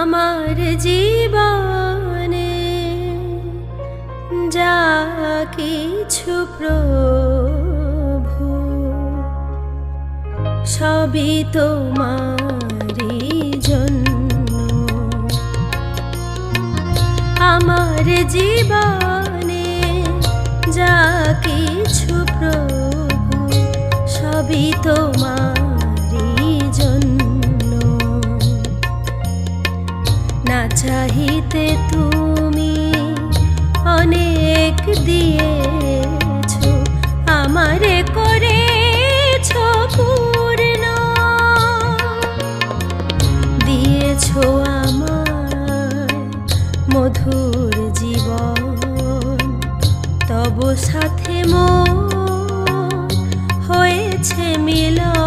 আমার জীবনে যা কিছু প্রভু, সবই তোমার জন্য। আমার জীবনে যা কিছু প্রভু, সবই তোমার চাহিতে তুমি অনেক দিয়ে আমারে করেছ পূর্ণ। দিয়েছ আমার মধুর জীবন, তব সাথে মো হয়েছে মিলন।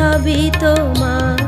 ছবি তোমার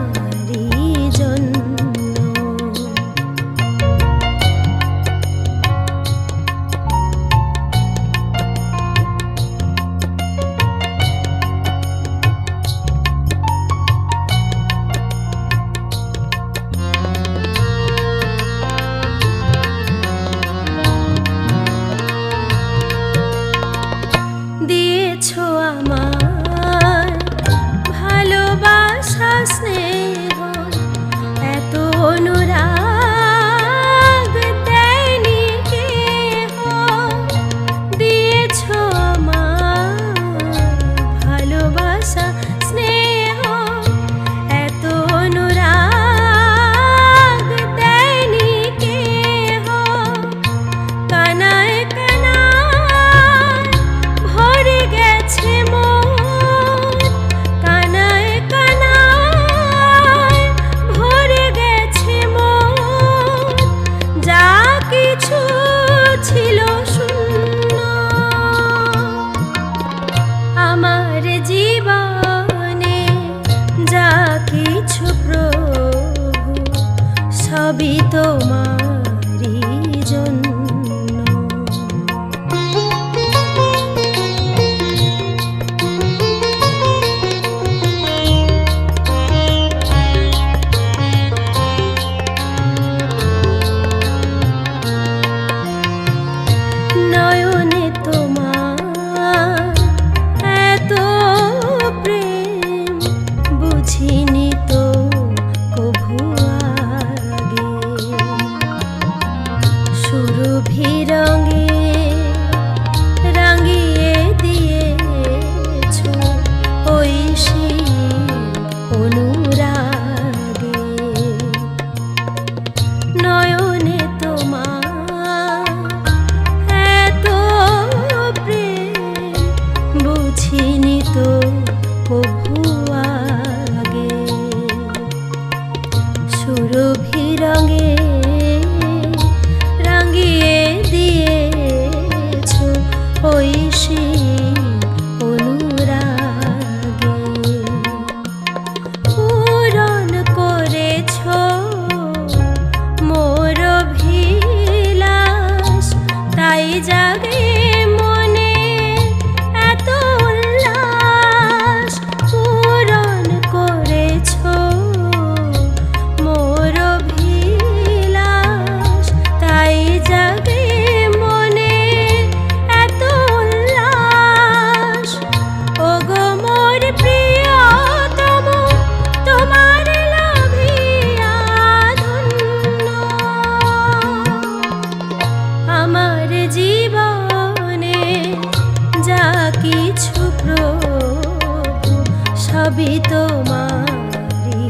প্রভু সবই তোমারি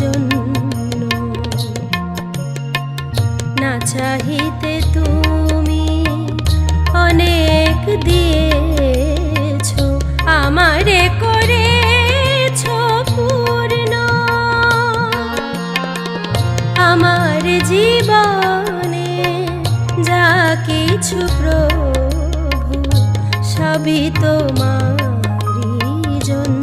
জন্য। না চাহিতে তুমি অনেক দিয়েছ, আমারে করে পূর্ণ। আমার জীবনে যা কিছু প্রভু, সবই তোমার। জন্য